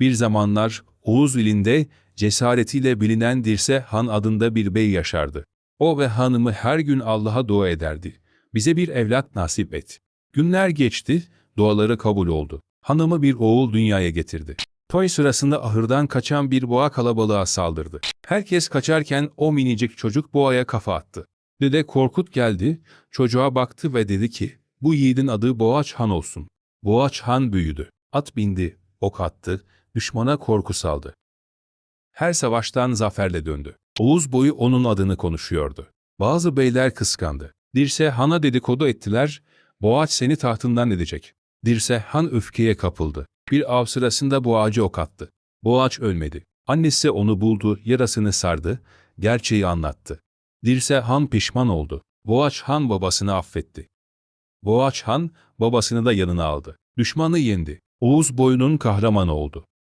Bir zamanlar Oğuz ilinde cesaretiyle bilinen Dirse Han adında bir bey yaşardı. O ve hanımı her gün Allah'a dua ederdi. Bize bir evlat nasip et. Günler geçti, duaları kabul oldu. Hanımı bir oğul dünyaya getirdi. Toy sırasında ahırdan kaçan bir boğa kalabalığa saldırdı. Herkes kaçarken o minicik çocuk boğaya kafa attı. Dede Korkut geldi, çocuğa baktı ve dedi ki, bu yiğidin adı Boğaç Han olsun. Boğaç Han büyüdü. At bindi, ok attı, düşmana korku saldı. Her savaştan zaferle döndü. Oğuz boyu onun adını konuşuyordu. Bazı beyler kıskandı. Dirse Han'a dedikodu ettiler, Boğaç seni tahtından edecek. Dirse Han öfkeye kapıldı. Bir av sırasında Boğaç'ı ok attı. Boğaç ölmedi. Annesi onu buldu, yarasını sardı, gerçeği anlattı. Dirse Han pişman oldu. Boğaç Han babasını affetti. Boğaç Han babasını da yanına aldı. Düşmanı yendi. Oğuz boyunun kahramanı oldu.